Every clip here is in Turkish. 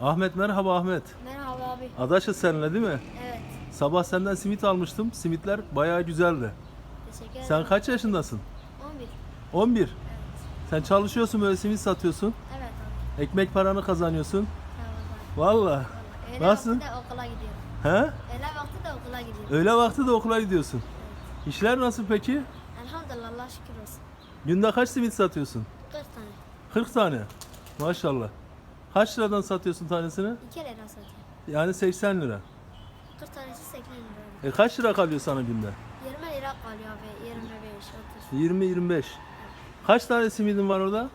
Ahmet merhaba Ahmet. Merhaba abi. Adaşız seninle değil mi? Evet. Sabah senden simit almıştım. Simitler bayağı güzeldi. Teşekkür ederim. Sen kaç yaşındasın? 11. 11. Evet. Sen çalışıyorsun böyle simit satıyorsun. Evet abi. Ekmek paranı kazanıyorsun. Tamam abi. Valla. Öğle Nasıl? vakti de okula gidiyorum. He? Öğle vakti de okula gidiyorum. Öğle vakti de okula gidiyorsun. İşler nasıl peki? Elhamdülillah Allah şükür olsun. Günde kaç simit satıyorsun? 40 tane. 40 tane. Maşallah. Kaç liradan satıyorsun tanesini? 2 lira satıyorum. Yani 80 lira. 40 tanesi 80 lira. E kaç lira kalıyor sana günde? 20 lira kalıyor abi. 25, 30. 20-25. Kaç tane simidin var orada?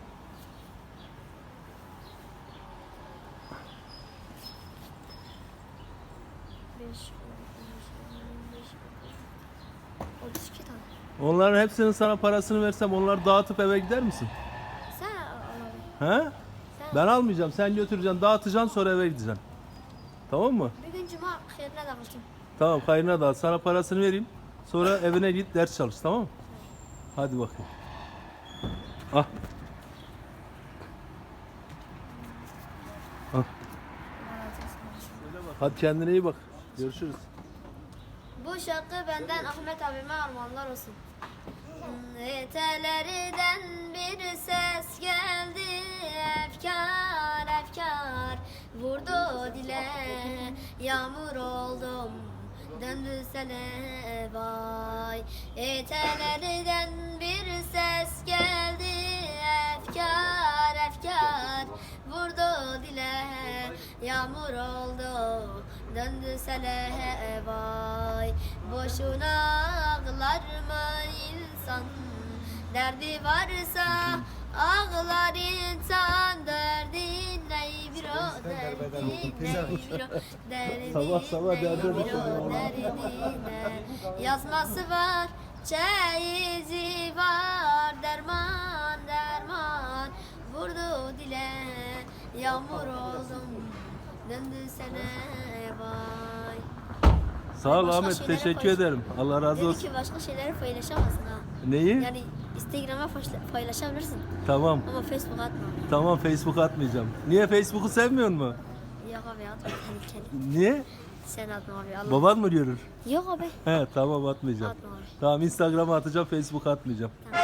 Beş, on, on beş, on beş, 32 tane. Onların hepsinin sana parasını versem onları dağıtıp eve gider misin? Sen abi. He? Ben almayacağım. Sen götüreceksin, dağıtacaksın sonra eve gideceksin. Tamam mı? Bir gün cuma hayrına da kıldım. Tamam hayrına dağıt. Sana parasını vereyim. Sonra evine git ders çalış tamam mı? Hadi bakayım. Ah. Ah. Hadi kendine iyi bak. Görüşürüz. Bu şarkı benden Ahmet abime armağanlar olsun. Etelerden bir ses geldi vurdu dile. Yağmur oldum döndü sele vay. Etelerden bir ses geldi. Efkar efkar. Vurdu dile. Yağmur oldu döndü sele vay. Boşuna ağlar mı insan? Derdi varsa ağlar insan. Derdi Sabah sabah derde Yazması var çeyizi var Derman derman vurdu dile Yağmur oldum döndü sene vay Sağ ol Ahmet. Teşekkür ederim. Allah razı Dedi olsun. ki başka şeyleri paylaşamazsın ha. Neyi? Yani Instagram'a paylaş- paylaşabilirsin Tamam. ama Facebook'a atma. Tamam Facebook atmayacağım. Niye Facebook'u sevmiyor mu? Yok abi atma tehlikeli. Niye? Sen atma abi Allah. Baban mı görür? Yok abi He tamam atmayacağım. atma abi. Tamam Instagram'a atacağım, Facebook'a atmayacağım. Tamam.